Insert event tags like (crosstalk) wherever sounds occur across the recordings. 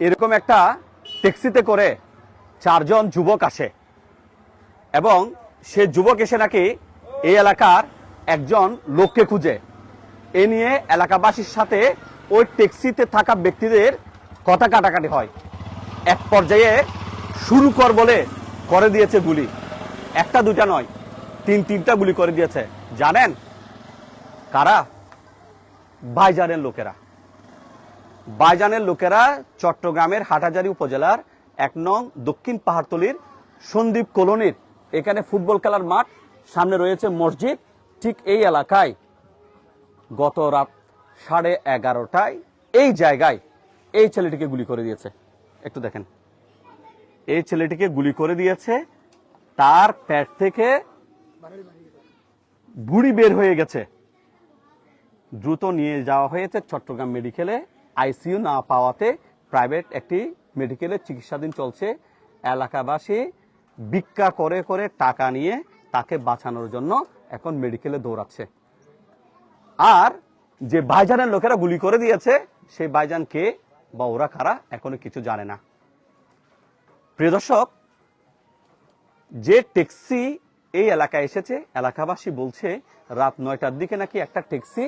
এরকম একটা ট্যাক্সিতে করে চারজন যুবক আসে। এবং সে যুবক এসে নাকি এই এলাকার একজন লোককে খুঁজে। এ নিয়ে এলাকাবাসীর সাথে ওই ট্যাক্সিতে থাকা ব্যক্তিদের কথা কাটাকাটি হয়। এক পর্যায়ে শুরু কর বলে করে দিয়েছে গুলি। একটা দুটা নয়, তিন, তিনটা গুলি করে দিয়েছে। জানেন? কারা? ভাইজানের লোকেরা। বাইজানের লোকেরা চট্টগ্রামের হাটাজারি উপজেলার এক নং দক্ষিণ পাহাড়তলির সন্দীপ কলোনির। এখানে ফুটবল খেলার মাঠ, সামনে রয়েছে মসজিদ, ঠিক এই এলাকায় গত রাত সাড়ে এগারোটায় এই জায়গায় এই ছেলেটিকে গুলি করে দিয়েছে। একটু দেখেন। এই ছেলেটিকে গুলি করে দিয়েছে, তার পেট থেকে বুড়ি বের হয়ে গেছে। দ্রুত নিয়ে যাওয়া হয়েছে চট্টগ্রাম মেডিকেলে। আইসিইউ না পাওয়াতে প্রাইভেট একটি মেডিকেলের চিকিৎসাধীন চলছে। এলাকাবাসী ভিক্ষা করে করে টাকা নিয়ে তাকে বাঁচানোর জন্য এখন মেডিকেলে দৌড়াচ্ছে। আর যে ভাইজানের লোকেরা গুলি করে দিয়েছে, সেই ভাইজান কে বা ওরা কারা এখনও কিছু জানে না। প্রিয় দর্শক, যে ট্যাক্সি এই এলাকায় এসেছে, এলাকাবাসী বলছে, রাত নয়টার দিকে নাকি একটা ট্যাক্সি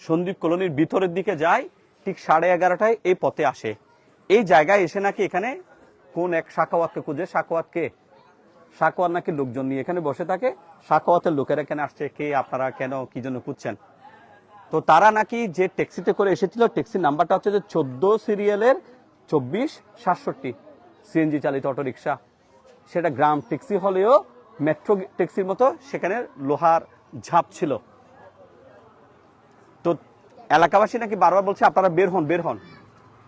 সন্দীপ কলোনির ভিতরের দিকে যায় ঠিক সাড়ে এগারোটায় এই পথে আসে। এই জায়গায় এসে নাকি এখানে কোন এক সাকাওয়াতকে খুঁজে? সাকাওয়াতকে সাকোয়ার নাকি লোকজন নিয়ে এখানে বসে থাকে। সাকোয়াতের লোকেরা এখানে আসছে, কে, আপনারা কেন, কি জন্য খুঁজছেন? তো তারা নাকি যে ট্যাক্সিতে করে এসেছিল ট্যাক্সির নাম্বারটা হচ্ছে যে চোদ্দ সিরিয়ালের চব্বিশ সাতষট্টি সিএনজি চালিত অটোরিকশা। সেটা গ্রাম ট্যাক্সি হলেও মেট্রো ট্যাক্সির মতো সেখানে লোহার ঝাঁপ ছিল। এলাকাবাসী নাকি বারবার বলছে, আপনারা বের হন বের হন।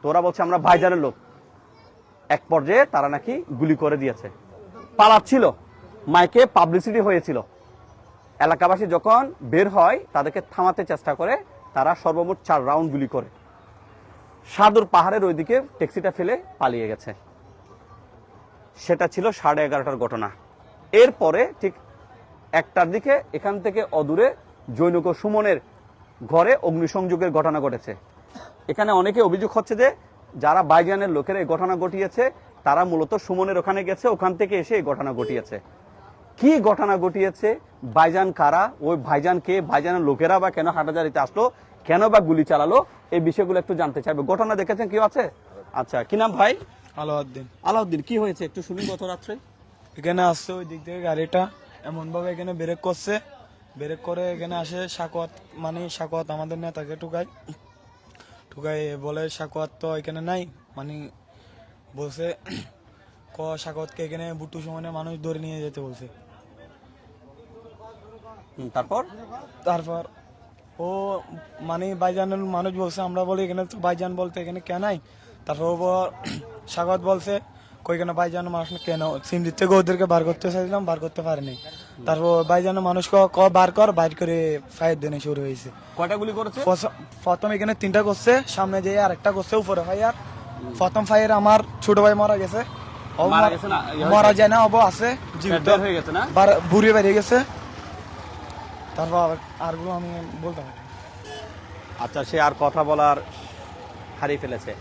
তো ওরা বলছে, আমরা ভাইজানের লোক। এক পর্যায়ে তারা নাকি গুলি করে দিয়েছে। পালাচ্ছিল, মাইকে পাবলিসিটি হয়েছিল। এলাকাবাসী যখন বের হয়, তাদেরকে থামাতে চেষ্টা করে, তারা সর্বমোট চার রাউন্ড গুলি করে। সাদুর পাহাড়ের ওইদিকে ট্যাক্সিটা ফেলে পালিয়ে গেছে। সেটা ছিল সাড়ে এগারোটার ঘটনা। এরপরে ঠিক একটার দিকে এখান থেকে অদূরে জৈনক সুমনের ঘরে অগ্নিসংযোগের ঘটনা ঘটেছে। এখানে অনেকে অভিযোগ হচ্ছে যে যারা বাইজানের লোকেরা এই ঘটনা ঘটিয়েছে তারা মূলত সুমনের ওখানে গেছে ওখান থেকে এসে এই ঘটনা ঘটিয়েছে। কি ঘটনা ঘটিয়েছে? ভাইজান কারা? ওই ভাইজান কে? ভাইজানের লোকেরা বা কেন হাটাজারিতে আসলো? কেন বা গুলি চালালো? এই বিষয়গুলো একটু জানতে চাইবে। ঘটনা দেখেছেন কেউ আছে? আচ্ছা কি নাম ভাই? আলাউদ্দিন। আলাউদ্দিন কি হয়েছে? একটু শুনি গত রাত্রে। এখানে আসছে ওই দিক থেকে গাড়িটা। এমন ভাবে এখানে ব্রেক করছে। ব্রেক করে এখানে আসে সাকোয়াত মানে সাকোয়াত আমাদের নেতাকে টুকাই টুকাই বলে সাকোয়াত তো এখানে নাই মানে বলছে ক সাকোয়াতকে এখানে বুট্টু সমানে মানুষ ধরে নিয়ে যেতে বলছে। তারপর? তারপর ও মানে বাইজানের মানুষ বলছে আমরা বলি এখানে তো বাইজান বলতে এখানে কে নাই? তারপর ও স্বাগত বলছে কইখানে বাইজান মানুষ কেন? সিম দিতে ওদেরকে বার করতে চাইছিলাম বার করতে পারেনি। তারপর বাইজানের মানুষ ক বার কর বাইর করে ফায়ার দেনে শুরু হয়েছে। কয়টা গুলি করেছে? প্রথম- এখানে তিনটা করছে সামনে যে আরেকটা করছে উপরে ফায়ার। প্রথম ফায়ার আমার ছোট ভাই মারা গেছে। মারা? যায় না অব আছে। জীবিত হয়ে গেছে না? বুড়ি বেরিয়ে গেছে। তারপর আর- আরগুলো আমি বলতে পারি আচ্ছা সে আর কথা বলার হারিয়ে ফেলেছে।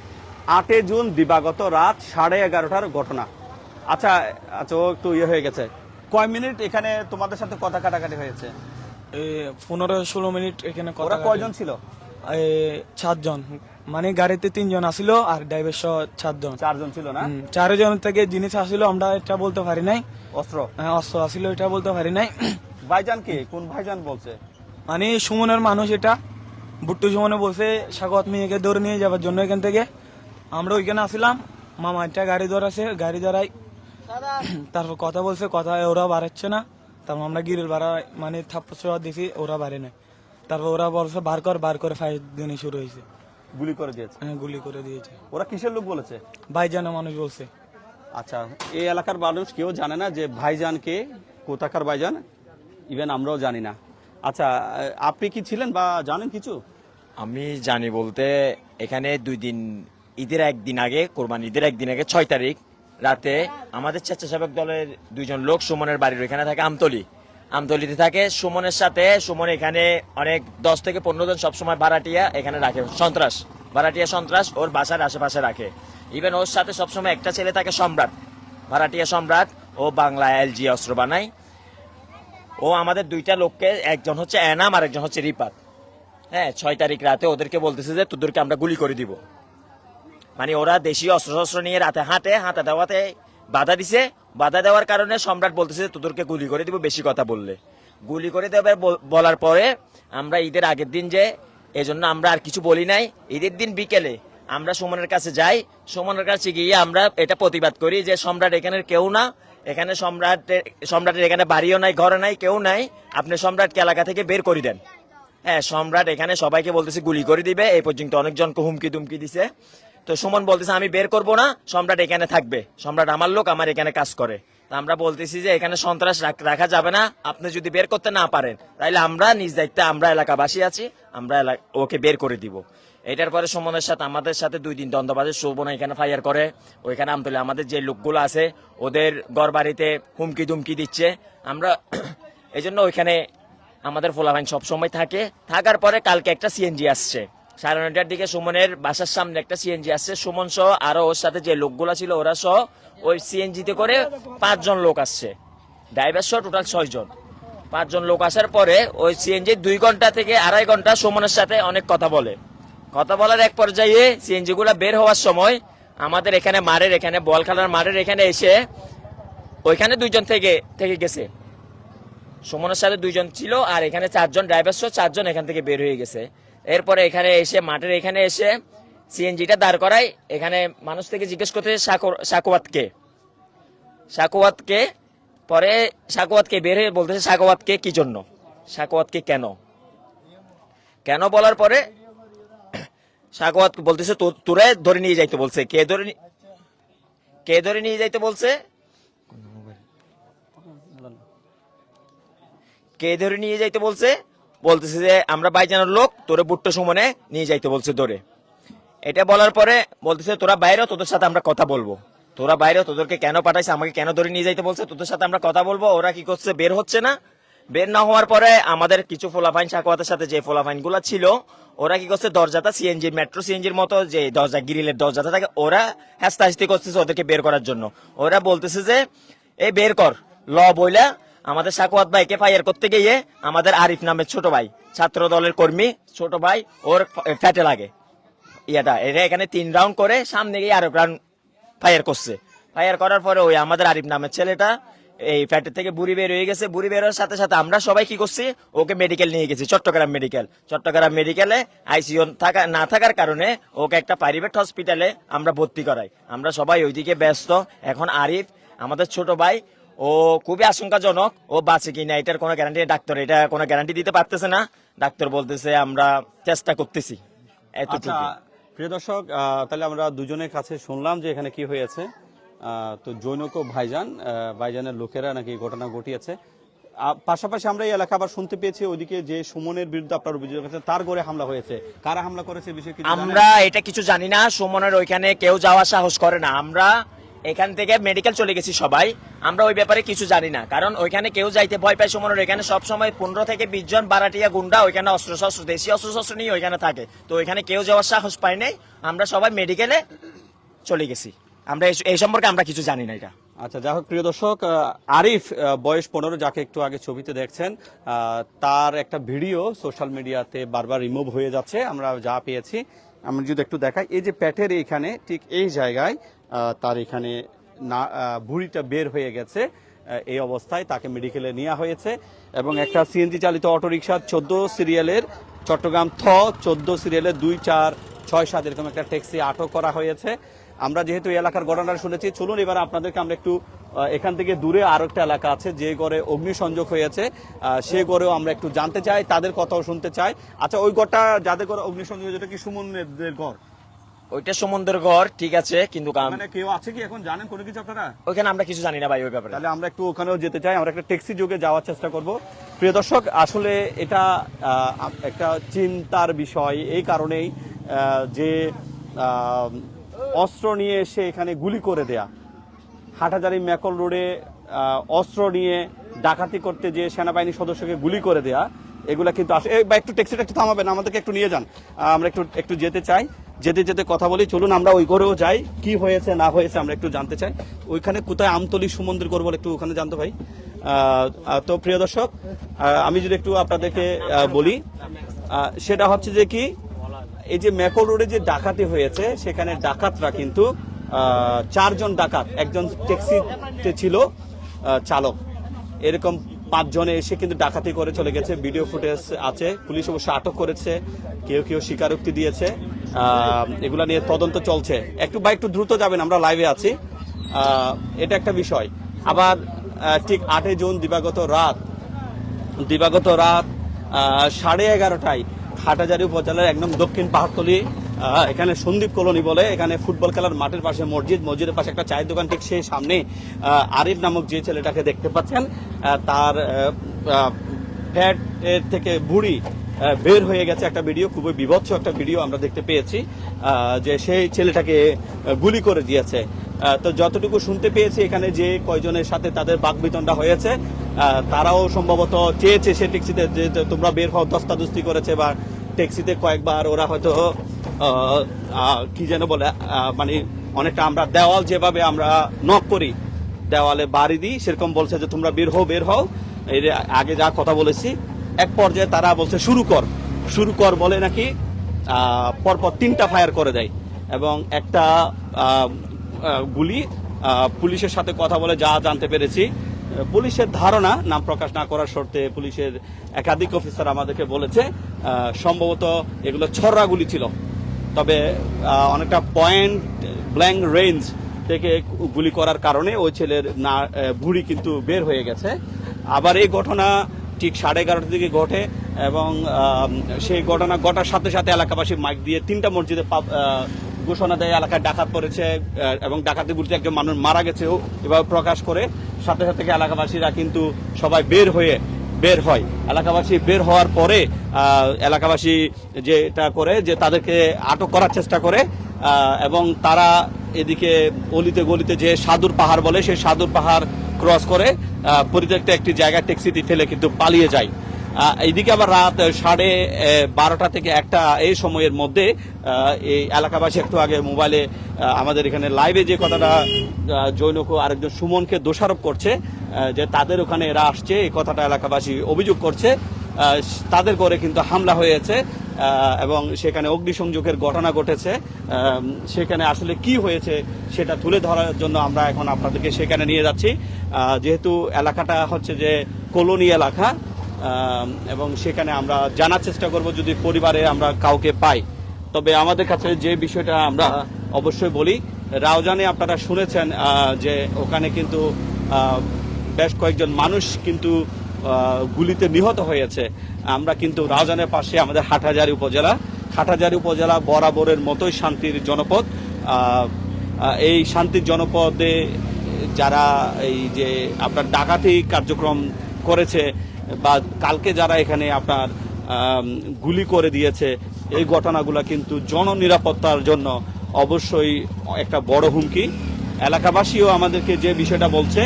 আটই জুন দিবাগত রাত সাড়ে এগারোটার ঘটনা। আচ্ছা আচ্ছা ও একটু ইয়ে হয়ে গেছে। কয় মিনিট এখানে তোমাদের সাথে কথা কাটাকাটি হয়েছে? পনেরো ষোলো মিনিট এখানে কথা ওরা কয়জন ছিল? সাতজন। মানে গাড়িতে তিনজন আসিল আর ড্রাইভার সহ চারজন চারজন ছিল না? চারজন থেকে জিনিস আসিল আমরা এটা বলতে পারি নাই। অস্ত্র? হ্যাঁ, অস্ত্র আসিল এটা বলতে পারি নাই। ভাইজান কি? কোন ভাইজান বলছে? মানে সুমনের মানুষ এটা। বুট্টু সুমনে বলছে স্বাগত মেয়েকে ধরে নিয়ে যাওয়ার জন্য এখান থেকে। আমরা ওইখানে আসলাম মামা একটা গাড়ি ধরাছে গাড়ি ধরাই তারপর কথা বলছে কথা ওরা বাড়াচ্ছে না। তারপর আমরা গিরিল বাড়া মানে থাপ্পড় দিছি ওরা বাড়ে নাই তারপর ওরা বলছে বার কর বার করে ফাইট দিনে শুরু হয়েছে। গুলি করে দিয়েছে? হ্যাঁ, গুলি করে দিয়েছে। ওরা কিসের লোক বলেছে? ভাইজানা মানুষ বলছে। আচ্ছা এই এলাকার মানুষ কেউ জানে না যে ভাইজান কে কোথাকার ভাইজান? ইভেন আমরাও জানি না। আচ্ছা আপনি কি ছিলেন বা জানেন কিছু? আমি জানি বলতে এখানে দুই দিন ঈদের একদিন আগে কোরবান ঈদের একদিন আগে ছয় তারিখ রাতে আমাদের স্বেচ্ছাসেবক দলের দুইজন লোক সুমনের বাড়ির ওইখানে থাকে আমতলি। আমতলিতে থাকে সুমনের সাথে। সুমন এখানে অনেক দশ থেকে পনেরো জন সবসময় ভাড়াটিয়া এখানে রাখে। সন্ত্রাস, ভাড়াটিয়া সন্ত্রাস ওর বাসার আশেপাশে রাখে। ইভেন ওর সাথে সবসময় একটা ছেলে থাকে সম্রাট। ভাড়াটিয়া সম্রাট, ও বাংলা এলজি অস্ত্র বানায়। ও আমাদের দুইটা লোককে, একজন হচ্ছে এনাম আর একজন হচ্ছে রিপাত। হ্যাঁ ছয় তারিখ রাতে ওদেরকে বলতেছে যে, তোদেরকে আমরা গুলি করে দিব। মানে ওরা দেশীয় অস্ত্র শস্ত্র নিয়ে রাতে হাঁটে, হাঁটা দেওয়াতে বাধা দিছে। বাধা দেওয়ার কারণে সম্রাট বলতেছে, তোদেরকে গুলি করে দিব, বেশি কথা বললে। গুলি করে বল- বলার পরে আমরা ঈদের আগের দিন যে, এজন্য আমরা আর কিছু বলি নাই। ঈদের দিন বিকেলে আমরা সুমনের কাছে যাই। সুমনের কাছে গিয়ে আমরা এটা প্রতিবাদ করি যে, সম্রাট এখানের কেউ না। এখানে সম্রাটের সম্রাটের এখানে বাড়িও নাই ঘরে নাই, কেউ নাই। আপনি সম্রাটকে এলাকা থেকে বের করে দেন। হ্যাঁ সম্রাট এখানে সবাইকে বলতেছে, গুলি করে দিবে। এই পর্যন্ত অনেকজনকে হুমকি দুমকি দিছে। তো সুমন বলতেছে, আমি বের করব না, সম্রাট এখানে থাকবে। সম্রাট আমার লোক, আমার এখানে কাজ করে। আমরা বলতেছি যে, এখানে সন্ত্রাস রাখ- যাবে না। আপনি যদি বের করতে না পারেন তাহলে আমরা নিজ দায়িত্বে আমরা এলাকাবাসী আছি, আমরা ওকে বের করে দিব। এটার পরে সুমনের সাথে, আমাদের সাথে দুই দিন দ্বন্দ্ববাজের শোভনা এখানে ফায়ার করে। ওইখানে আমতলে আমাদের যে লোকগুলো আছে, ওদের ঘর বাড়িতে হুমকি দুমকি দিচ্ছে। আমরা (coughs) এই জন্য ওইখানে আমাদের ফোলাভাইন সবসময় থাকে। থাকার পরে কালকে একটা সিএনজি আসছে। সাড়ে নয়টার দিকে সুমনের বাসার সামনে একটা সিএনজি আসছে সুমন সহ আরও ওর সাথে যে লোকগুলা ছিল, ওরা সহ ওই সিএনজিতে করে পাঁচজন লোক আসছে। ড্রাইভার সহ টোটাল ছয় জন পাঁচজন লোক আসার পরে ওই সিএনজি দুই ঘণ্টা থেকে আড়াই ঘণ্টা সুমনের সাথে অনেক কথা বলে। কথা বলার এক পর্যায়ে সিএনজি গুলা বের হওয়ার সময় আমাদের এখানে মারের এখানে, বল খেলার মারের এখানে এসে ওইখানে দুইজন থেকে থেকে গেছে। সুমনের সাথে দুইজন ছিল আর এখানে চারজন ড্রাইভার সহ চারজন এখান থেকে বের হয়ে গেছে। এরপরে এখানে এসে, মাঠের এখানে এসে সিএনজিটা দাঁড় করাই এখানে মানুষ থেকে জিজ্ঞেস করতে সাকোয়াত কে সাকোয়াত কে পরে সাকোয়াত কে বের হয়ে বলতেছে সাকোয়াত কে জন্য? সাকোয়াত কে কেন? কেন বলার পরে সাকোয়াত বলতেছে তোরে ধরে নিয়ে যাইতে বলছে। কে ধরে কে ধরে নিয়ে যাইতে বলছে? কে ধরে নিয়ে যাইতে বলছে? বলতেছে যে, আমরা বাইজানের লোক, তোরে বুট্টো সুমনে নিয়ে যাইতে বলছে ধরে। এটা বলার পরে বলতেছে, তোরা বাইরেও তোদের সাথে আমরা কথা বলব। তোরা বাইরে তোদেরকে কেন পাঠাইছে, আমাকে কেন ধরে নিয়ে যাইতে বলছে, তোদের সাথে আমরা কথা বলব। ওরা কি করছে, বের হচ্ছে না? বের না হওয়ার পরে আমাদের কিছু ফোলাফাইন সাকোয়াতের সাথে যে ফোলাফাইনগুলা ছিল, ওরা কি করছে, দরজাটা সিএনজি, মেট্রো সিএনজির মতো যে দরজা, গ্রিলের দরজাটা থাকে, ওরা হাসতে হাসতে করতেছে ওদেরকে বের করার জন্য। ওরা বলতেছে যে, এই বের কর, ল বইলা আমাদের সাকুয়াত ভাইকে ফায়ার করতে গিয়ে আমাদের আরিফ নামের ছোট ভাই ছাত্র দলের কর্মী, ছোট ভাই, ওর ফ্যাটে লাগে। ইয়াটা এটা এখানে তিন রাউন্ড করে সামনে গিয়ে আরেক রাউন্ড ফায়ার করছে। ফায়ার করার পরে ওই আমাদের আরিফ নামের ছেলেটা এই ফ্যাটের থেকে বুড়ি বের হয়ে গেছে। বুড়ি বের হওয়ার সাথে সাথে আমরা সবাই কি করছি, ওকে মেডিকেল নিয়ে গেছি, চট্টগ্রাম মেডিকেল চট্টগ্রাম মেডিকেলে আইসিইউ থাকা না থাকার কারণে ওকে একটা প্রাইভেট হসপিটালে আমরা ভর্তি করাই। আমরা সবাই ওইদিকে ব্যস্ত। এখন আরিফ, আমাদের ছোট ভাই ও খুবই আশঙ্কাজনক। ও বাঁচে কিনা এটার কোনো গ্যারান্টি ডাক্তার এটা কোনো গ্যারান্টি দিতে পারতেছে না। ডাক্তার বলতেছে আমরা চেষ্টা করতেছি। আচ্ছা এতটুকু প্রিয় দর্শক তাহলে আমরা দুজনের কাছে শুনলাম যে এখানে কি হয়েছে। তো জৈনক ভাইজান ভাইজানের লোকেরা নাকি ঘটনা ঘটিয়েছে। পাশাপাশি আমরা এই এলাকা আবার শুনতে পেয়েছি ওইদিকে যে সুমনের বিরুদ্ধে আপনার অভিযোগ আছে তার ঘরে হামলা হয়েছে। কারা হামলা করেছে বিষয়ে আমরা এটা কিছু জানি না সুমনের ওইখানে কেউ যাওয়া সাহস করে না। আমরা এখান থেকে মেডিকেল চলে গেছি সবাই। আমরা ওই ব্যাপারে কিছু জানি না। কারণ ওইখানে কেউ যাইতে ভয় পায় সুমনের। এখানে সব সময় পনেরো থেকে বিশ জন বারাটিয়া গুন্ডা ওইখানে অস্ত্র শস্ত্র দেশি অস্ত্র শস্ত্র নিয়ে ওইখানে থাকে। তো ওইখানে কেউ যাওয়ার সাহস পায় নাই। আমরা সবাই মেডিকেলে চলে গেছি। আমরা এই- সম্পর্কে আমরা কিছু জানি না এটা। আচ্ছা যাই হোক, প্রিয় দর্শক আরিফ বয়স পনেরো, যাকে একটু আগে ছবিতে দেখছেন তার একটা ভিডিও সোশ্যাল মিডিয়াতে বারবার রিমুভ হয়ে যাচ্ছে। আমরা যা পেয়েছি, আমরা যদি একটু দেখাই, এই যে প্যাটের এইখানে ঠিক এই জায়গায় তার এখানে না ভুঁড়িটা বের হয়ে গেছে। এই অবস্থায় তাকে মেডিকেলে নেওয়া হয়েছে। এবং একটা সিএনজি চালিত অটোরিকশা চোদ্দ সিরিয়ালের চট্টগ্রাম থ চোদ্দ সিরিয়ালের দুই চার ছয় সাত এরকম একটা ট্যাক্সি আটক করা হয়েছে। আমরা যেহেতু এই এলাকার ঘটনাটা শুনেছি, চলুন এবার আপনাদেরকে আমরা একটু এখান থেকে দূরে আরও একটা এলাকা আছে যে গড়ে অগ্নিসংযোগ হয়েছে। সে গড়েও আমরা একটু জানতে চাই, তাদের কথাও শুনতে চাই। আচ্ছা ওই ঘরটা যাদের ঘরে অগ্নিসংযোগ ওটা কি সুমনদের ঘর ওইটা সমুদ্রের ঘর ঠিক আছে কিন্তু মানে কেউ আছে কি এখন? জানেন কোনো কিছু আপনারা? ওইখানে আমরা কিছু জানি না ভাই ওই ব্যাপারে। তাহলে আমরা একটু ওখানেও যেতে চাই আমরা একটা ট্যাক্সি যুগে যাওয়ার চেষ্টা করব। প্রিয় দর্শক আসলে এটা একটা চিন্তার বিষয়। এই কারণেই যে অস্ত্র নিয়ে এসে এখানে গুলি করে দেয়া। হাটাজারি মেকল রোডে অস্ত্র নিয়ে ডাকাতি করতে যে সেনাবাহিনীর সদস্যকে গুলি করে দেয়া এগুলা কিন্তু আসে বা একটু ট্যাক্সিটা একটু থামাবেন আমাদেরকে একটু নিয়ে যান। আমরা একটু একটু যেতে চাই। যেতে যেতে কথা বলি, চলুন আমরা ওই ঘরেও যাই, কি হয়েছে, না হয়েছে, আমরা একটু জানতে চাই। ওইখানে কোথায় আমতলি সুমন্দির করব একটু ওখানে জানতে ভাই তো প্রিয় দর্শক আমি যদি একটু আপনাদেরকে বলি সেটা হচ্ছে যে কি, এই যে মেকল রোডে যে ডাকাতি হয়েছে, সেখানে ডাকাতরা কিন্তু চারজন ডাকাত, একজন ট্যাক্সিতে ছিল চালক। এরকম পাঁচজনে এসে কিন্তু ডাকাতি করে চলে গেছে, ভিডিও ফুটেজ আছে, পুলিশ অবশ্য আটক করেছে, কেউ কেউ স্বীকারোক্তি দিয়েছে। এগুলা নিয়ে তদন্ত চলছে। একটু বা একটু দ্রুত যাবেন আমরা লাইভে আছি। এটা একটা বিষয়। আবার ঠিক আটই জুন দিবাগত রাত দিবাগত রাত সাড়ে এগারোটায় হাটাজারি উপজেলার একদম দক্ষিণ পাহাড়তলি এখানে সন্দীপ কলোনি বলে এখানে ফুটবল খেলার মাঠের পাশে মসজিদ মসজিদের পাশে একটা চায়ের দোকান ঠিক সেই সামনে আরিফ নামক যে ছেলেটাকে দেখতে পাচ্ছেন তার আহ, আহ, ফ্যাট এর থেকে বুড়ি বের হয়ে গেছে একটা ভিডিও খুবই বিভৎস একটা ভিডিও আমরা দেখতে পেয়েছি যে সেই ছেলেটাকে গুলি করে দিয়েছে। তো যতটুকু শুনতে পেয়েছি এখানে যে কয়জনের সাথে তাদের বাকবিতণ্ডা হয়েছে তারাও সম্ভবত চেয়েছে সে ট্যাক্সিতে যে তোমরা বের হও, দস্তাদস্তি করেছে বা ট্যাক্সিতে কয়েকবার ওরা হয়তো কি যেন বলে মানে অনেকটা আমরা দেওয়াল যেভাবে আমরা নক করি, দেওয়ালে বাড়ি দিই, সেরকম বলছে যে তোমরা বের হও বের হও। এর আগে যা কথা বলেছি এক পর্যায়ে তারা বলছে, শুরু কর। শুরু কর বলে নাকি পরপর তিনটা ফায়ার করে দেয় এবং একটা গুলি পুলিশের সাথে কথা বলে, যা জানতে পেরেছি। পুলিশের ধারণা, নাম প্রকাশ না করার শর্তে পুলিশের একাধিক অফিসার আমাদেরকে বলেছে সম্ভবত এগুলো ছররা গুলি ছিল। তবে অনেকটা পয়েন্ট ব্ল্যাঙ্ক রেঞ্জ থেকে গুলি করার কারণে ওই ছেলের না ভুঁড়ি কিন্তু বের হয়ে গেছে। আবার এই ঘটনা ঠিক সাড়ে এগারোটার দিকে ঘটে এবং সেই ঘটনা ঘটার সাথে সাথে এলাকাবাসী মাইক দিয়ে তিনটা মসজিদে ঘোষণা দেয়, এলাকায় ডাকাত পড়েছে এবং ডাকাতি গুলিতে একজন মানুষ মারা গেছেও এভাবে প্রকাশ করে। সাথে সাথে এলাকাবাসীরা কিন্তু সবাই বের হয়ে বের হয়। এলাকাবাসী বের হওয়ার পরে এলাকাবাসী যেটা করে যে তাদেরকে আটক করার চেষ্টা করে এবং তারা এদিকে অলিতে গলিতে যে সাদুর পাহাড় বলে, সেই সাদুর পাহাড় ক্রস করে পরিত্যক্ত একটি জায়গায় ট্যাক্সিতে ফেলে কিন্তু পালিয়ে যায়। এইদিকে আবার রাত সাড়ে বারোটা থেকে একটা এই সময়ের মধ্যে এই এলাকাবাসী একটু আগে মোবাইলে আমাদের এখানে লাইভে যে কথাটা জৈনক আরেকজন সুমনকে দোষারোপ করছে যে তাদের ওখানে এরা আসছে, এই কথাটা এলাকাবাসী অভিযোগ করছে। তাদের করে কিন্তু হামলা হয়েছে এবং সেখানে অগ্নিসংযোগের ঘটনা ঘটেছে। সেখানে আসলে কি হয়েছে সেটা তুলে ধরার জন্য আমরা এখন আপনাদেরকে সেখানে নিয়ে যাচ্ছি। যেহেতু এলাকাটা হচ্ছে যে কলোনি এলাকা এবং সেখানে আমরা জানার চেষ্টা করব যদি পরিবারে আমরা কাউকে পাই। তবে আমাদের কাছে যে বিষয়টা আমরা অবশ্যই বলি, রাউজানে আপনারা শুনেছেন যে ওখানে কিন্তু বেশ কয়েকজন মানুষ কিন্তু গুলিতে নিহত হয়েছে। আমরা কিন্তু রাজানের পাশে আমাদের হাটহাজারি উপজেলা। হাটহাজারি উপজেলা বরাবরের মতোই শান্তির জনপদ। এই শান্তির জনপদে যারা এই যে আপনার ডাকাতি কার্যক্রম করেছে বা কালকে যারা এখানে আপনার গুলি করে দিয়েছে, এই ঘটনাগুলো কিন্তু জননিরাপত্তার জন্য অবশ্যই একটা বড় হুমকি। এলাকাবাসীও আমাদেরকে যে বিষয়টা বলছে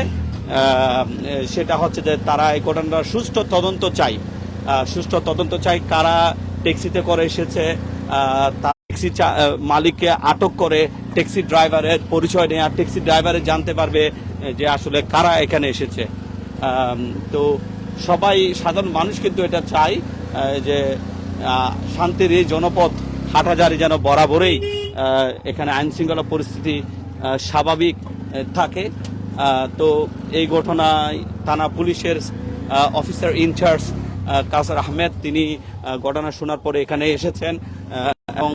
সেটা হচ্ছে যে তারা এই ঘটনার সুষ্ঠু তদন্ত চাই। সুষ্ঠু তদন্ত চাই, কারা ট্যাক্সিতে করে এসেছে ট্যাক্সি মালিককে আটক করে ট্যাক্সি ড্রাইভারের পরিচয় নেয় আর ট্যাক্সি ড্রাইভারে জানতে পারবে যে আসলে কারা এখানে এসেছে। তো সবাই সাধারণ মানুষ কিন্তু এটা চাই যে শান্তির এই জনপদ হাটহাজারি যেন বরাবরেই এখানে আইনশৃঙ্খলা পরিস্থিতি স্বাভাবিক থাকে। তো এই ঘটনায় থানা পুলিশের অফিসার ইনচার্জ কাসার আহমেদ, তিনি ঘটনা শোনার পরে এখানে এসেছেন এবং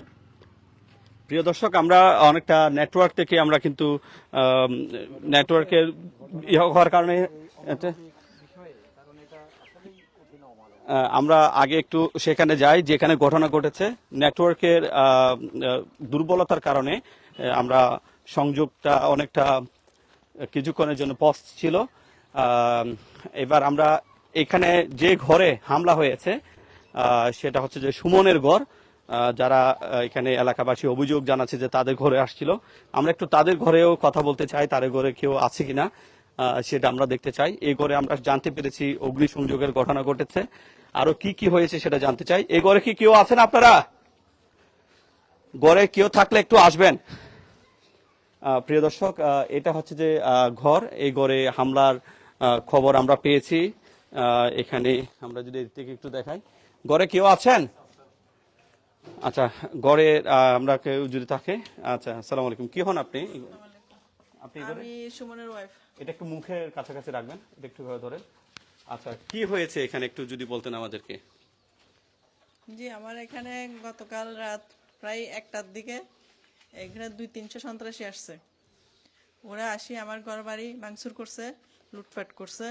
প্রিয় দর্শক, আমরা অনেকটা নেটওয়ার্ক থেকে আমরা কিন্তু নেটওয়ার্কের হওয়ার কারণে আমরা আগে একটু সেখানে যাই, যেখানে ঘটনা ঘটেছে। নেটওয়ার্কের দুর্বলতার কারণে আমরা সংযোগটা অনেকটা কিছুক্ষণের জন্য পজ ছিল। এবার আমরা এখানে যে ঘরে হামলা হয়েছে সেটা হচ্ছে যে সুমনের ঘর। যারা এখানে এলাকাবাসী অভিযোগ জানাচ্ছে যে তাদের ঘরে আসছিল। আমরা একটু তাদের ঘরেও কথা বলতে চাই, তাদের ঘরে কেউ আছে কিনা সেটা আমরা দেখতে চাই। এই ঘরে আমরা জানতে পেরেছি অগ্নিসংযোগের ঘটনা ঘটেছে। আরও কি কি হয়েছে সেটা জানতে চাই। এই ঘরে কি কেউ আছেন আপনারা? গড়ে কেউ থাকলে একটু আসবেন। প্রিয় দর্শক এটা হচ্ছে যে ঘর। এই ঘরে হামলার খবর আমরা পেয়েছি। এখানে আমরা যদি থেকে একটু দেখাই। ঘরে কেউ আছেন? আচ্ছা ঘরে আমরা কেউ যদি থাকে। আচ্ছা আসসালামু আলাইকুম। কি হন আপনি? আপনি সুমনের ওয়াইফ এটা একটু মুখের কাছাকাছি রাখবেন এটা একটু ধরে। আচ্ছা কি হয়েছে এখানে একটু যদি বলতেন আমাদেরকে? জি আমার এখানে গতকাল রাত প্রায় একটার দিকে এখানে দুই, তিনশো সন্ত্রাসী আসছে। ওরা আসি আমার ঘর বাড়ি ভাঙচুর করছে, লুটপাট করছে।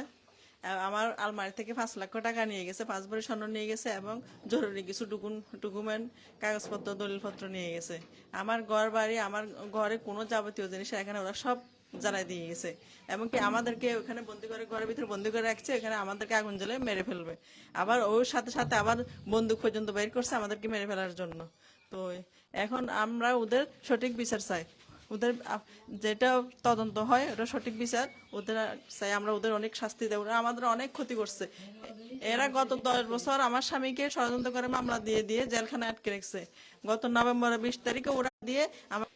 আমার আলমারি থেকে পাঁচ লক্ষ টাকা নিয়ে গেছে, পাঁচ ভরি স্বর্ণ নিয়ে গেছে এবং জরুরি কিছু ডকুন ডকুমেন্ট, কাগজপত্র, দলিলপত্র নিয়ে গেছে। আমার ঘর বাড়ি আমার ঘরে কোনো যাবতীয় জিনিস এখানে ওরা সব জ্বালাই দিয়ে গেছে। এমনকি আমাদেরকে ওখানে বন্দি করে, ঘরের ভিতরে বন্দি করে রাখছে, এখানে আমাদেরকে আগুন জ্বলে মেরে ফেলবে। আবার ওর সাথে সাথে আবার বন্দুক পর্যন্ত বের করছে আমাদেরকে মেরে ফেলার জন্য। তো এখন আমরা ওদের সঠিক বিচার চাই। ওদের যেটা তদন্ত হয়, ওটা সঠিক বিচার। ওদের চাই আমরা ওদের অনেক শাস্তি ওরা আমাদের অনেক ক্ষতি করছে। এরা গত দশ বছর আমার স্বামীকে ষড়যন্ত্র করে মামলা দিয়ে দিয়ে জেলখানায় আটকে রেখেছে। গত নভেম্বরের বিশ তারিখে ওরা দিয়ে আমার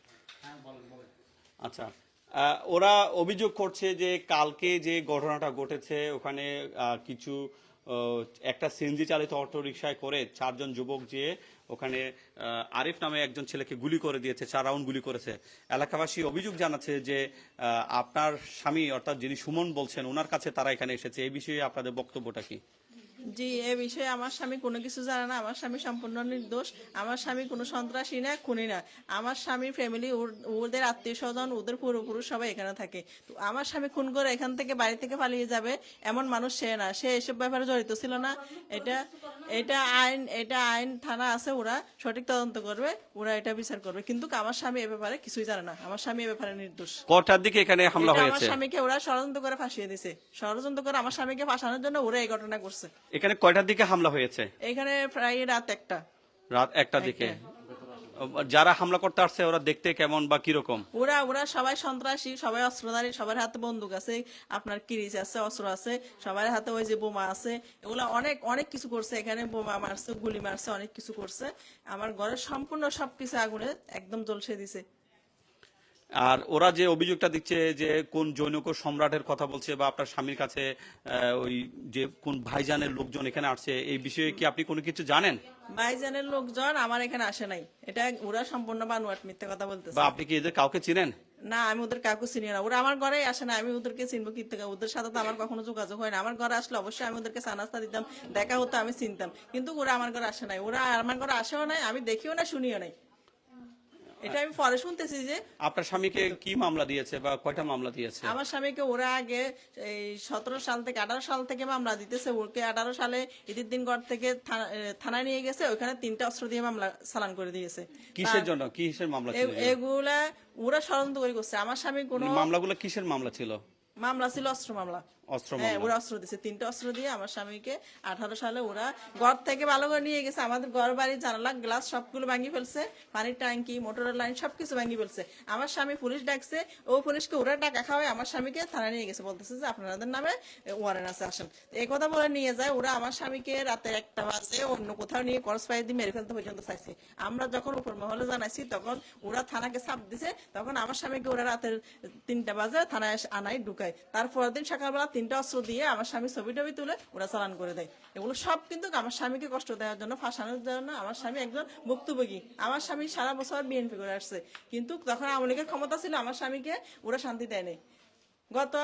আচ্ছা ওরা অভিযোগ করছে যে কালকে যে ঘটনাটা ঘটেছে, ওখানে কিছু একটা সিএনজি চালিত অটোরিকশায় করে চারজন যুবক যে ওখানে আরিফ নামে একজন ছেলেকে গুলি করে দিয়েছে, চার রাউন্ড গুলি করেছে। এলাকাবাসী অভিযোগ জানাচ্ছে যে আপনার স্বামী, অর্থাৎ যিনি সুমন বলছেন, ওনার কাছে তারা এখানে এসেছে। এই বিষয়ে আপনাদের বক্তব্যটা কি? জি এ বিষয়ে আমার স্বামী কোনো কিছু জানে না। আমার স্বামী সম্পূর্ণ নির্দোষ। আমার স্বামী কোনো সন্ত্রাসী না খুনি না। আমার স্বামী ফ্যামিলি ওদের আত্মীয় স্বজন ওদের পূর্বপুরুষ সবাই এখানে থাকে। তো আমার স্বামী খুন করে এখান থেকে বাড়ি থেকে পালিয়ে যাবে এমন মানুষ সে না। সে এসব ব্যাপারে জড়িত ছিল না। এটা এটা আইন এটা আইন থানা আছে ওরা সঠিক তদন্ত করবে ওরা এটা বিচার করবে। কিন্তু আমার স্বামী এ ব্যাপারে কিছুই জানে না। আমার স্বামী এ ব্যাপারে নির্দোষ। কটার দিকে এখানে হামলা এটা আমার হয়েছে? স্বামীকে ওরা ষড়যন্ত্র করে ফাঁসিয়ে দিছে। ষড়যন্ত্র করে আমার স্বামীকে ফাঁসানোর জন্য ওরা এই ঘটনা করছে। এখানে কয়টার দিকে হামলা হয়েছে? এখানে প্রায় রাত একটা। রাত একটা দিকে। যারা হামলা করতে আসছে ওরা দেখতে কেমন বা কীরকম? ওরা ওরা সবাই সন্ত্রাসী সবাই অস্ত্রধারী সবার হাতে বন্দুক আছে আপনার কিরিচ আছে অস্ত্র আছে সবার হাতে ওই যে বোমা আছে এগুলা অনেক অনেক কিছু করছে এখানে বোমা মারছে গুলি মারছে অনেক কিছু করছে। আমার ঘরের সম্পূর্ণ সবকিছু আগুনে একদম জলসে দিছে। আর ওরা যে অভিযোগটা দিচ্ছে যে কোন জৈনক সম্রাটের কথা বলছে বা আপনার স্বামীর কাছে ওই যে কোন ভাইজানের লোকজন এখানে আসছে এই বিষয়ে কি আপনি কোনো কিছু জানেন? ভাইজানের লোকজন আমার এখানে আসে নাই। এটা ওরা সম্পূর্ণ বানুয়াট মিথ্যে কথা বলতেছে। বা আপনি কি এদের কাউকে চিনেন? না আমি ওদের কাউকে চিনি না। ওরা আমার ঘরে আসে না আমি ওদেরকে চিনবো কি থেকে? ওদের সাথে তো আমার কখনো যোগাযোগ হয় না। আমার ঘরে আসলে অবশ্যই আমি ওদেরকে চা নাস্তা দিতাম দেখা হতো আমি চিনতাম। কিন্তু ওরা আমার ঘরে আসে নাই। ওরা আমার ঘরে আসেও নাই আমি দেখিও না শুনিও নাই। এটা আমি পরে শুনতেছি যে আপনার স্বামীকে কি মামলা দিয়েছে বা কয়টা মামলা দিয়েছে? আমার স্বামীকে ওরা আগে এই সতেরো সাল থেকে আঠারো সাল থেকে মামলা দিতেছে। ওকে আঠারো সালে ঈদের দিন ঘর থেকে থানায় নিয়ে গেছে। ওখানে তিনটা অস্ত্র দিয়ে মামলা চালান করে দিয়েছে। কিসের জন্য? কিসের মামলা এগুলা ওরা ষড়যন্ত্র করে করছে। আমার স্বামী কোনো মামলাগুলো কিসের মামলা ছিল? মামলা ছিল অস্ত্র মামলা। অস্ত্র হ্যাঁ ওরা অস্ত্র দিছে। তিনটা অস্ত্র দিয়ে আমার স্বামীকে আঠারো সালে ওরা ঘর থেকে ভালো করে নিয়ে গেছে। আমাদের ঘর বাড়ির জানালা গ্লাস সবগুলো ভাঙি ফেলছে। পানির ট্যাঙ্কি মোটরের লাইন সবকিছু ভাঙি ফেলছে। আমার স্বামী পুলিশ ডাকছে ও পুলিশকে ওরা টাকা খাওয়ায় আমার স্বামীকে থানায় নিয়ে গেছে। বলতেছে যে আপনাদের নামে ওয়ারেন্ট আছে আসেন। এই কথা বলে নিয়ে যায় ওরা আমার স্বামীকে রাতে একটা বাজে অন্য কোথাও নিয়ে করস পাই দিয়ে মেরে ফেলতে পর্যন্ত চাইছে। আমরা যখন উপর মহলে জানাইছি তখন ওরা থানাকে চাপ দিছে তখন আমার স্বামীকে ওরা রাতের তিনটা বাজে থানায় আনাই ঢুকায়। তারপর দিন সকালবেলা তিনটা অস্ত্র দিয়ে আমার স্বামী ছবি টবি তুলে ওরা চালান করে দেয়। এগুলো সব কিন্তু আমার স্বামীকে কষ্ট দেওয়ার জন্য ফাঁসানোর জন্য আমার স্বামী একজন ভুক্তভোগী। আমার স্বামী সারা বছর বিএনপি করে আসছে। কিন্তু তখন আওয়ামী লীগের ক্ষমতা ছিল আমার স্বামীকে ওরা শান্তি দেয়নি। গত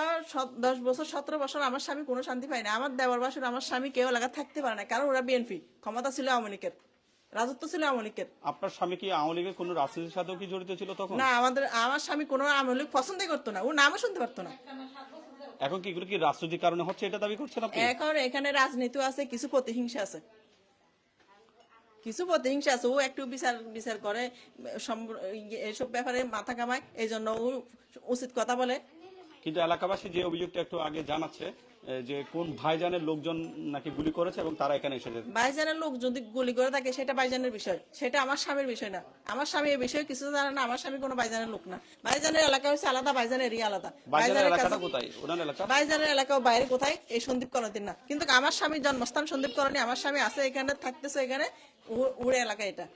দশ বছর সতেরো বছর আমার স্বামী কোনো শান্তি পায়নি আমার দেওয়ার বাসুর আমার স্বামী কেউ এলাকা থাকতে পারে না কারণ ওরা বিএনপি ক্ষমতা ছিল আওয়ামী লীগের। রাজত্ব ছিল আওয়ামী লীগের। আপনার স্বামী কি আওয়ামী লীগের কোনো রাজনীতির সাথেও কি জড়িত ছিল তখন? না আমাদের আমার স্বামী কোনো আওয়ামী লীগ পছন্দই করতো না। ও নামও শুনতে পারতো না। এখন কি এগুলো কি রাজনৈতিক কারণে হচ্ছে এটা দাবি করছেন আপনি? এখন এখানে রাজনীতি আছে কিছু প্রতিহিংসা আছে। কিছু প্রতিহিংসা আছে ও একটু বিচার বিচার করে সম- এসব ব্যাপারে মাথা কামায় এই জন্য ও উচিত কথা বলে। কিন্তু এলাকাবাসী যে অভিযোগটা একটু আগে জানাচ্ছে যে কোন ভাইজানের লোকজন নাকি গুলি করেছে এবং তারা এখানে এসেছে বাইজানের লোক যদি গুলি করে থাকে সেটা বাইজানের বিষয়। সেটা আমার স্বামীর বিষয় না। আমার স্বামী এই বিষয়ে কিছু জানে না। আমার স্বামী কোনো বাইজানের লোক না। বাইজানের এলাকা হচ্ছে আলাদা বাইজানের এরিয়া আলাদা। ভাইজানের এলাকাটা কোথায়? ওনার এলাকা? বাইজানের এলাকাও বাইরে কোথায়? এই সন্দীপ কলোনির না। কিন্তু আমার স্বামীর জন্মস্থান সন্দীপ কলোনি। আমার স্বামী আছে এখানে থাকতেছে এখানে। ওর এলাকা এটা।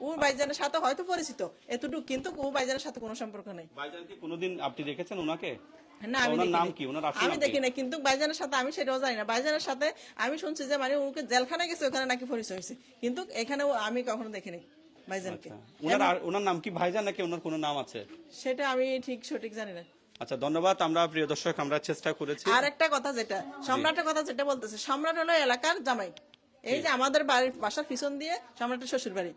ও ভাইজানের সাথে হয়তো পরিচিত। এতটুকু। কিন্তু ও ভাইজানের সাথে কোনো সম্পর্ক নেই। ভাইজানকে কোনোদিন আপনি দেখেছেন ওনাকে? না আমি নাম দেখিনি। কি? ওনার আসল আমি দেখি না কিন্তু বাইজানের সাথে আমি সেটাও জানি না। বাইজানের সাথে আমি শুনছি যে মানে ওকে জেলখানায় গেছে ওখানে নাকি পরিচয় হয়েছে। কিন্তু এখানে আমি কখনো দেখিনি আচ্ছা। ওনার আর- ওনার নাম কি ভাইজান নাকি ওনার কোনো নাম আছে? সেটা আমি ঠিক সঠিক জানি না। আচ্ছা ধন্যবাদ। আমরা প্রিয় দর্শক আমরা চেষ্টা করেছি। আর একটা কথা যেটা সম্রাটের কথা যেটা বলতেছে সম্রাট হলো এলাকার জামাই। এই যে আমাদের বাড়ির বাসার পিছন দিয়ে সম্রাটের শ্বশুর বাড়ি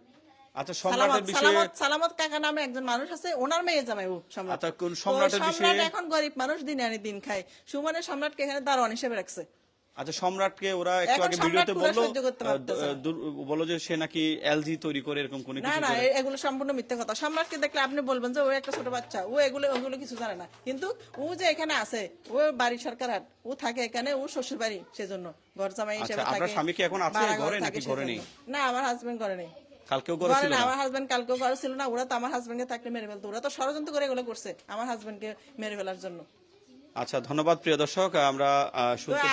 আচ্ছা সম্রাটের বিষয়ে সালামত কাকা নামে একজন মানুষ আছে ওনার মেয়ে জামাই ও সম্রাট। আচ্ছা, কোন সম্রাটের সম্রাট বিষয়ে- এখন গরিব মানুষ দিন আনি দিন খায়। সুমনের সম্রাটকে এখানে দারোয়ান হিসেবে রাখছে। আচ্ছা সম্রাটকে ওরা একটু আগে ভিডিওতে বলল বলল যে সে নাকি এলজি তৈরি করে এরকম কোনো কিছু না। এগুলো সম্পূর্ণ মিথ্যে কথা। সম্রাটকে দেখলে আপনি বলবেন যে ও একটা ছোট বাচ্চা ও এগুলো ওগুলো কিছু জানে না। কিন্তু ও যে এখানে আছে ও বাড়ি সরকার হাট ও থাকে এখানে ও শ্বশুর বাড়ি সেজন্য। ঘর জামাই হিসেবে আচ্ছা, থাকে আপনার স্বামী কি এখন আছে ঘরে নাকি ঘরে নেই? না আমার হাজবেন্ড ঘরে নেই। কালকেও ঘরে না? আমার হাজবেন্ড কালকেও ঘরে ছিল না ওরা তো আমার হাজবেন্ডকে থাকলে মেরে ফেলতো। ওরা তো ষড়যন্ত্র করে এগুলো করছে আমার হাজবেন্ডকে মেরে ফেলার জন্য। আচ্ছা ধন্যবাদ প্রিয় দর্শক আমরা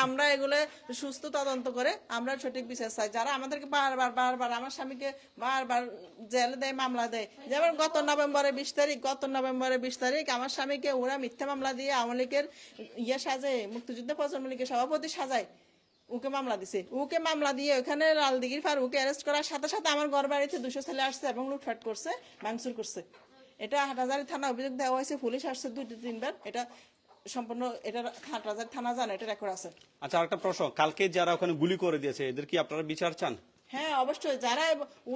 আমরা এগুলো সুস্থ তদন্ত করে আমরা সঠিক বিচার চাই। যারা আমাদেরকে বারবার বারবার আমার স্বামীকে বারবার জেলে দেয় মামলা দেয় যেমন গত নভেম্বরে বিশ তারিখ গত নভেম্বরে বিশ তারিখ আমার স্বামীকে ওরা মিথ্যা মামলা দিয়ে আওয়ামী লীগের ইয়ে সাজে মুক্তিযুদ্ধ প্রজন্ম লীগের সভাপতি সাজায়। ওকে মামলা দিছে। ওকে মামলা দিয়ে ওখানে লালদিঘির পার ওকে অ্যারেস্ট করার সাথে সাথে আমার ঘর বাড়িতে দুশো ছেলে আসছে এবং লুটফাট করছে ভাঙচুর করছে। এটা হাটাজারি থানা অভিযোগ দেওয়া হয়েছে পুলিশ আসছে দুই তিনবার এটা সম্পূর্ণ এটা হাটাজারি থানা জানে এটা রেকর্ড আছে। আচ্ছা আরেকটা প্রশ্ন কালকে যারা ওখানে গুলি করে দিয়েছে এদের কি আপনারা বিচার চান? হ্যাঁ অবশ্যই। যারা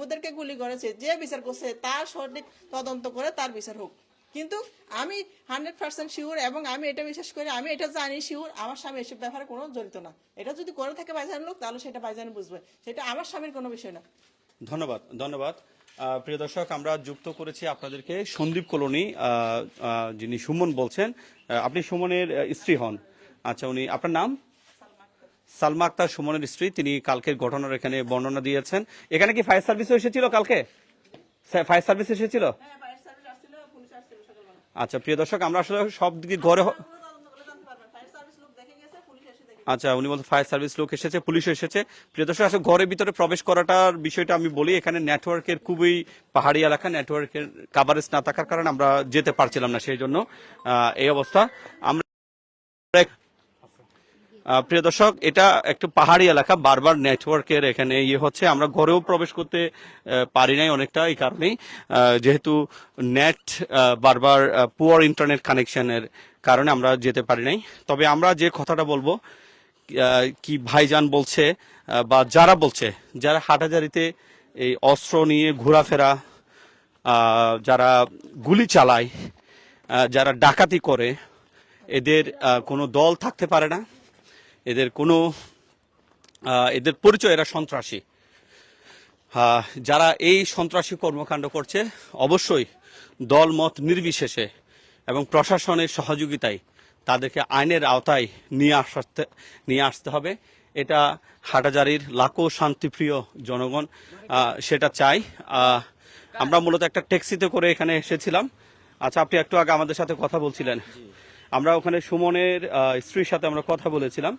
ওদেরকে গুলি করেছে যে বিচার করছে তার সঠিক তদন্ত করে তার বিচার হোক। কিন্তু আমি হান্ড্রেড পার্সেন্ট শিওর এবং আমি এটা বিশ্বাস করি আমি এটা জানি শিওর আমার স্বামী এসব ব্যাপারে কোনো জড়িত না। এটা যদি করে থাকে বাইজান লোক তাহলে সেটা বাইজান বুঝবে। সেটা আমার স্বামীর কোনো বিষয় না। ধন্যবাদ ধন্যবাদ। প্রিয় দর্শক আমরা যুক্ত করেছি আপনাদেরকে সন্দীপ কলোনি যিনি সুমন বলছেন। আপনি সুমনের স্ত্রী হন। আচ্ছা উনি আপনার নাম? সালমা আক্তার। সুমনের স্ত্রী। তিনি কালকের ঘটনার এখানে বর্ণনা দিয়েছেন। এখানে কি ফায়ার সার্ভিসও এসেছিল কালকে? ফায়ার সার্ভিস এসেছিল? আচ্ছা প্রিয় দর্শক, আমরা আসলে সব দিকে ঘরে আচ্ছা উনি বলতে ফায়ার সার্ভিস লোক এসেছে, পুলিশ এসেছে। প্রিয় দর্শক, আসলে ঘরের ভিতরে প্রবেশ করাটার বিষয়টা আমি বলি, এখানে নেটওয়ার্কের খুবই পাহাড়ি এলাকা নেটওয়ার্কের কাভারেজ না থাকার কারণে আমরা যেতে পারছিলাম না সেই জন্য এই অবস্থা। আমরা প্রিয় দর্শক, এটা একটু পাহাড়ি এলাকা, বারবার নেটওয়ার্কের এখানে ইয়ে হচ্ছে। আমরা ঘরেও প্রবেশ করতে পারি নাই অনেকটা এই কারণেই। যেহেতু নেট বারবার পুয়ার ইন্টারনেট কানেকশনের কারণে আমরা যেতে পারি নাই। তবে আমরা যে কথাটা বলব কি ভাইজান বলছে বা যারা বলছে, যারা হাটাজারিতে এই অস্ত্র নিয়ে ঘোরাফেরা যারা গুলি চালায় যারা ডাকাতি করে, এদের কোনো দল থাকতে পারে না। এদের কোনো এদের পরিচয় এরা সন্ত্রাসী। যারা এই সন্ত্রাসী কর্মকাণ্ড করছে, অবশ্যই দল মত নির্বিশেষে এবং প্রশাসনের সহযোগিতায় তাদেরকে আইনের আওতায় নিয়ে আসতে নিয়ে আসতে হবে। এটা হাটাজারির লাখো শান্তিপ্রিয় জনগণ সেটা চাই। আমরা মূলত একটা ট্যাক্সিতে করে এখানে এসেছিলাম। আচ্ছা আপনি একটু আগে আমাদের সাথে কথা বলছিলেন। আমরা ওখানে সুমনের স্ত্রীর সাথে আমরা কথা বলেছিলাম।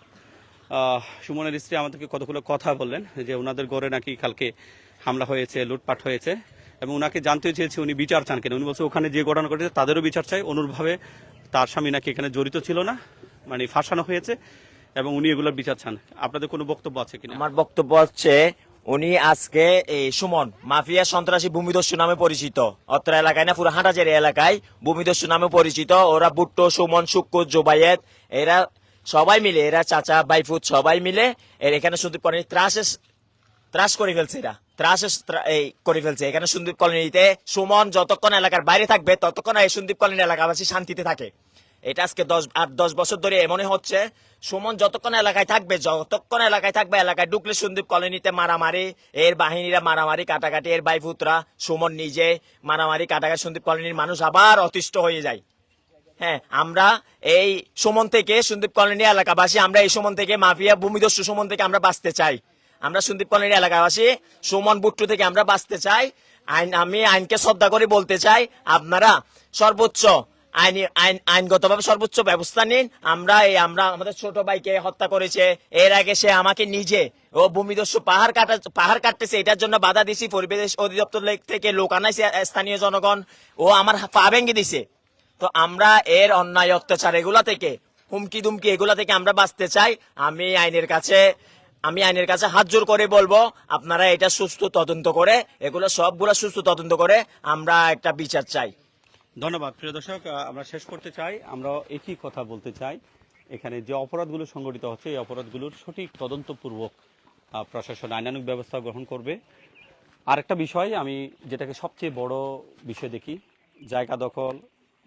সুমনের স্ত্রী আমাদেরকে কতগুলো কথা বললেন, যে ওনাদের ঘরে নাকি কালকে হামলা হয়েছে, লুটপাট হয়েছে, এবং ওনাকে জানতে চেয়েছি উনি বিচার চান কেন। উনি বলছে, ওখানে যে ঘটনা ঘটেছে তাদেরও বিচার চাই। অনুরূপভাবে তার স্বামী নাকি এখানে জড়িত ছিল না মানে ফাঁসানো হয়েছে, এবং উনি এগুলোর বিচার চান। আপনাদের কোনো বক্তব্য আছে কিনা? আমার বক্তব্য হচ্ছে উনি আজকে এই সুমন, মাফিয়া সন্ত্রাসী ভূমিদস্যু নামে পরিচিত। অত্র এলাকায় না, পুরো হাটাজারি এলাকায় ভূমিদস্যু নামে পরিচিত। ওরা বুট্টো, সুমন শুক্কুর জোবায়েত, এরা সবাই মিলে, এরা চাচা বাইফুত সবাই মিলে, এর এখানে শুধু পরে ত্রাসে ত্রাস করে ফেলছে এরা। ত্রাস এই করে ফেলছে। এখানে সন্দীপ কলোনিতে সুমন যতক্ষণ এলাকার বাইরে থাকবে, ততক্ষণ এই সন্দীপ কলোনি এলাকাবাসী শান্তিতে থাকে। এটা আজকে দশ, আট, দশ বছর ধরে এমনই হচ্ছে। সুমন যতক্ষণ এলাকায় থাকবে, যতক্ষণ এলাকায় থাকবে, এলাকায় ঢুকলে সন্দীপ কলোনিতে মারামারি, এর বাহিনীরা মারামারি, কাটাকাটি, এর বাইফুতরা সুমন নিজে মারামারি, কাটাকাটি, সন্দীপ কলোনির মানুষ আবার অতিষ্ঠ হয়ে যায়। হ্যাঁ আমরা এই সুমন থেকে, সন্দীপ কলোনি এলাকাবাসী, আমরা এই সুমন থেকে, মাফিয়া ভূমিদস্যু সুমন থেকে আমরা বাঁচতে চাই। আমরা সন্দীপ কলোনি এলাকাবাসী, সুমন বুট্টু থেকে আমরা বাঁচতে চাই। আইন, আমি আইনকে শ্রদ্ধা করে বলতে চাই, আপনারা সর্বোচ্চ আইনি আইন আইনগতভাবে সর্বোচ্চ ব্যবস্থা নিন। আমরা এই আমরা আমাদের ছোট ভাইকে হত্যা করেছে। এর আগে সে আমাকে নিজে ও ভূমিদস্যু পাহাড় কাটা পাহাড় কাটতেছে। এটার জন্য বাধা দিছি। পরিবেশ অধিদপ্তর থেকে লোক আনাইছে স্থানীয় জনগণ। ও আমার পা ভেঙে দিছে। তো আমরা এর অন্যায় অত্যাচার এগুলা থেকে হুমকি দুমকি এগুলা থেকে আমরা বাঁচতে চাই। আমি আইনের কাছে আমি আইনের কাছে হাত জোর করে বলব, আপনারা এটা সুস্থ তদন্ত করে, এগুলো সবগুলা সুস্থ তদন্ত করে আমরা একটা বিচার চাই। ধন্যবাদ। প্রিয় দর্শক আমরা শেষ করতে চাই। আমরা একই কথা বলতে চাই। এখানে যে অপরাধগুলো সংগঠিত হচ্ছে, এই অপরাধগুলোর সঠিক তদন্তপূর্বক প্রশাসন আইনানুগ ব্যবস্থা গ্রহণ করবে। আরেকটা বিষয়, আমি যেটাকে সবচেয়ে বড় বিষয় দেখি, জায়গা দখল,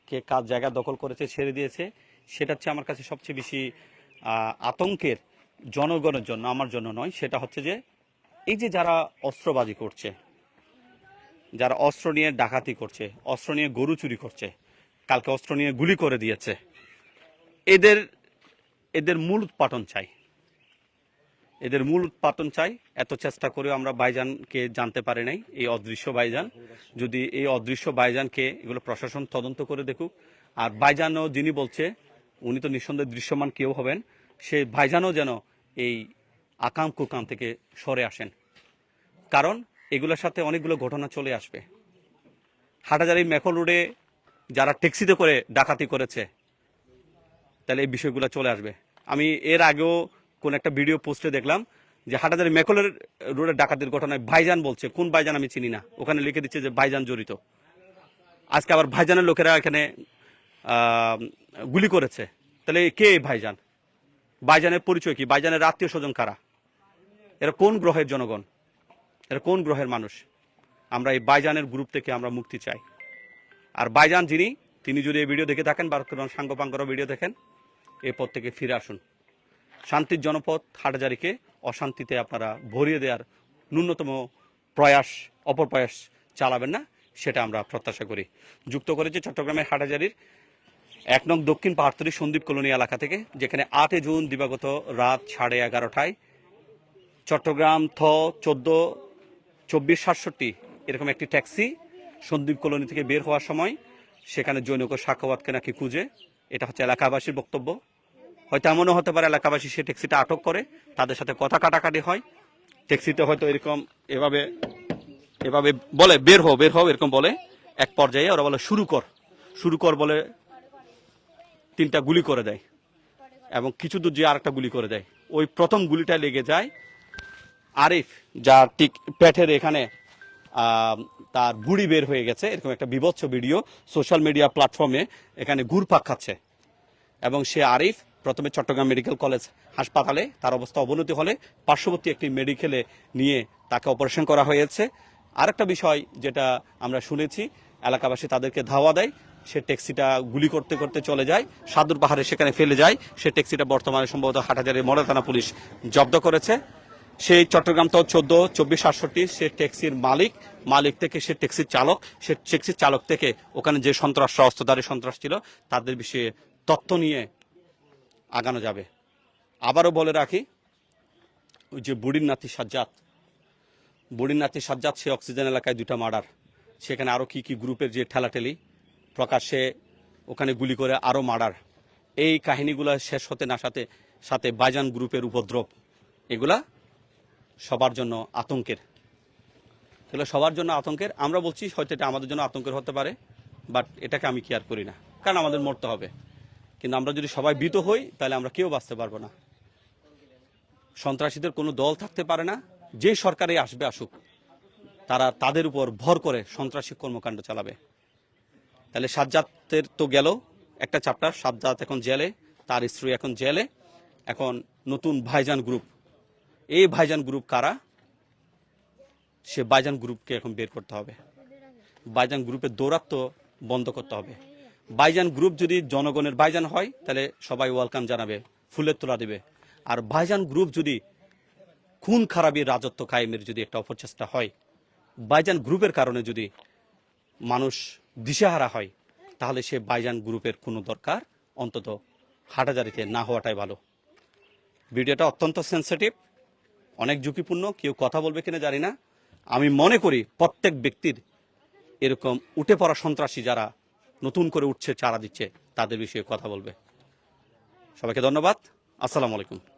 কে কাজ জায়গা দখল করেছে, ছেড়ে দিয়েছে, সেটা হচ্ছে আমার কাছে সবচেয়ে বেশি আতঙ্কের জনগণের জন্য, আমার জন্য নয়। সেটা হচ্ছে যে, এই যে যারা অস্ত্রবাজি করছে যারা অস্ত্র নিয়ে ডাকাতি করছে, অস্ত্র নিয়ে গরু চুরি করছে, কালকে অস্ত্র নিয়ে গুলি করে দিয়েছে। এদের এদের মূল উৎপাটন চাই। এদের মূল উৎপাটন চাই। এত চেষ্টা করেও আমরা বাইজানকে জানতে পারি নাই, এই অদৃশ্য বাইজান। যদি এই অদৃশ্য বাইজানকে এগুলো প্রশাসন তদন্ত করে দেখুক, আর বাইজানও যিনি বলছে, উনি তো নিঃসন্দেহে দৃশ্যমান কেউ হবেন সে ভাইজানও যেন এই আকাম কুকাম থেকে সরে আসেন। কারণ এগুলোর সাথে অনেকগুলো ঘটনা চলে আসবে। হাটাজারি মেখল রোডে যারা ট্যাক্সিতে করে ডাকাতি করেছে, তাহলে এই বিষয়গুলো চলে আসবে। আমি এর আগেও কোন একটা ভিডিও পোস্টে দেখলাম যে হাটাজারি মেকলের রোডে ডাকাতির ঘটনায় ভাইজান বলছে। কোন ভাইজান আমি চিনি না। ওখানে লিখে দিচ্ছে যে ভাইজান জড়িত। আজকে আবার ভাইজানের লোকেরা এখানে গুলি করেছে। তাহলে কে ভাইজান? ভাইজানের পরিচয় কি? ভাইজানের আত্মীয় স্বজন কারা? এরা কোন গ্রহের জনগণ? এরা কোন গ্রহের মানুষ? আমরা এই বাইজানের গ্রুপ থেকে আমরা মুক্তি চাই। আর বাইজান যিনি, তিনি যদি এই ভিডিও দেখে থাকেন বা সাঙ্গপাঙ্গর ভিডিও দেখেন এই পথ থেকে ফিরে আসুন। শান্তির জনপথ হাটজারিকে অশান্তিতে আপনারা ভরিয়ে দেওয়ার ন্যূনতম প্রয়াস অপপ্রয়াস চালাবেন না, সেটা আমরা প্রত্যাশা করি। যুক্ত করেছি চট্টগ্রামের হাটাজারির এক নং দক্ষিণ পাহাড়তলি সন্দীপ কলোনি এলাকা থেকে, যেখানে আটই জুন দিবাগত রাত সাড়ে এগারোটায় চট্টগ্রাম থ চোদ্দ চব্বিশ সাতষট্টি, এরকম একটি ট্যাক্সি সন্দীপ কলোনি থেকে বের হওয়ার সময় সেখানে জৈনক সাক্ষাৎকে নাকি খুঁজে। এটা হচ্ছে এলাকাবাসীর বক্তব্য। হয়তো এমনও হতে পারে এলাকাবাসী সে ট্যাক্সিটা আটক করে, তাদের সাথে কথা কাটাকাটি হয়। ট্যাক্সিতে হয়তো এরকম এভাবে এভাবে বলে, বের হো বের হও, এরকম বলে। এক পর্যায়ে ওরা বলে, শুরু কর। শুরু কর বলে তিনটা গুলি করে দেয় এবং কিছু দূর যে আরেকটা গুলি করে দেয়। ওই প্রথম গুলিটা লেগে যায় আরিফ, যার ঠিক পেটের এখানে তার বুড়ি বের হয়ে গেছে, এরকম একটা বিভৎস ভিডিও সোশ্যাল মিডিয়া প্ল্যাটফর্মে এখানে ঘুরপাক খাচ্ছে। এবং সে আরিফ প্রথমে চট্টগ্রাম মেডিকেল কলেজ হাসপাতালে, তার অবস্থা অবনতি হলে পার্শ্ববর্তী একটি মেডিকেলে নিয়ে তাকে অপারেশন করা হয়েছে। আরেকটা বিষয় যেটা আমরা শুনেছি, এলাকাবাসী তাদেরকে ধাওয়া দেয়, সে ট্যাক্সিটা গুলি করতে করতে চলে যায়, সাদুর পাহাড়ে সেখানে ফেলে যায়, সে ট্যাক্সিটা বর্তমানে সম্ভবত হাটাজারের মডেল থানা পুলিশ জব্দ করেছে। সেই চট্টগ্রাম তো চোদ্দ, চব্বিশ, সাতষট্টি, সে ট্যাক্সির মালিক মালিক থেকে সে ট্যাক্সির চালক, সে ট্যাক্সির চালক থেকে ওখানে যে সন্ত্রাস অস্ত্রধারী সন্ত্রাস ছিল, তাদের বিষয়ে তথ্য নিয়ে আগানো যাবে। আবারও বলে রাখি, ওই যে বুড়ির নাতি সাজ্জাদ, বুড়ির নাতি সাজ্জাদ, সে অক্সিজেন এলাকায় দুটা মার্ডার। সেখানে আরও কি কি গ্রুপের যে ঠেলাঠেলি, প্রকাশ্যে ওখানে গুলি করে আরও মার্ডার। এই কাহিনীগুলো শেষ হতে না সাথে সাথে বাইজান গ্রুপের উপদ্রব। এগুলা সবার জন্য আতঙ্কের। এগুলো সবার জন্য আতঙ্কের, আমরা বলছি হয়তো এটা আমাদের জন্য আতঙ্কের হতে পারে বাট এটাকে আমি কেয়ার করি না, কারণ আমাদের মরতে হবে। কিন্তু আমরা যদি সবাই ভীত হই, তাহলে আমরা কেউ বাঁচতে পারব না। সন্ত্রাসীদের কোনো দল থাকতে পারে না, যে সরকারে আসবে, আসুক, তারা তাদের উপর ভর করে সন্ত্রাসী কর্মকাণ্ড চালাবে। তাহলে সাজ্জাতের তো গেল একটা চ্যাপ্টার সাজ্জাত এখন জেলে, তার স্ত্রী এখন জেলে, এখন নতুন ভাইজান গ্রুপ এই ভাইজান গ্রুপ কারা? সে বাইজান গ্রুপকে এখন বের করতে হবে। বাইজান গ্রুপের দৌরাত্ম বন্ধ করতে হবে। বাইজান গ্রুপ যদি জনগণের বাইজান হয়, তাহলে সবাই ওয়েলকাম জানাবে, ফুলের তোলা দেবে। আর বাইজান গ্রুপ যদি খুন খারাপির রাজত্ব কায়েমের যদি একটা অপচেষ্টা হয় বাইজান গ্রুপের কারণে যদি মানুষ দিশেহারা হয়, তাহলে সে বাইজান গ্রুপের কোনো দরকার অন্তত হাটাজারিতে না হওয়াটাই ভালো। ভিডিওটা অত্যন্ত সেন্সিটিভ অনেক ঝুঁকিপূর্ণ, কেউ কথা বলবে কিনা জানি না। আমি মনে করি প্রত্যেক ব্যক্তির এরকম উঠে পড়া সন্ত্রাসী যারা নতুন করে উঠছে, চারা দিচ্ছে, তাদের বিষয়ে কথা বলবে। সবাইকে ধন্যবাদ। আসসালামু আলাইকুম।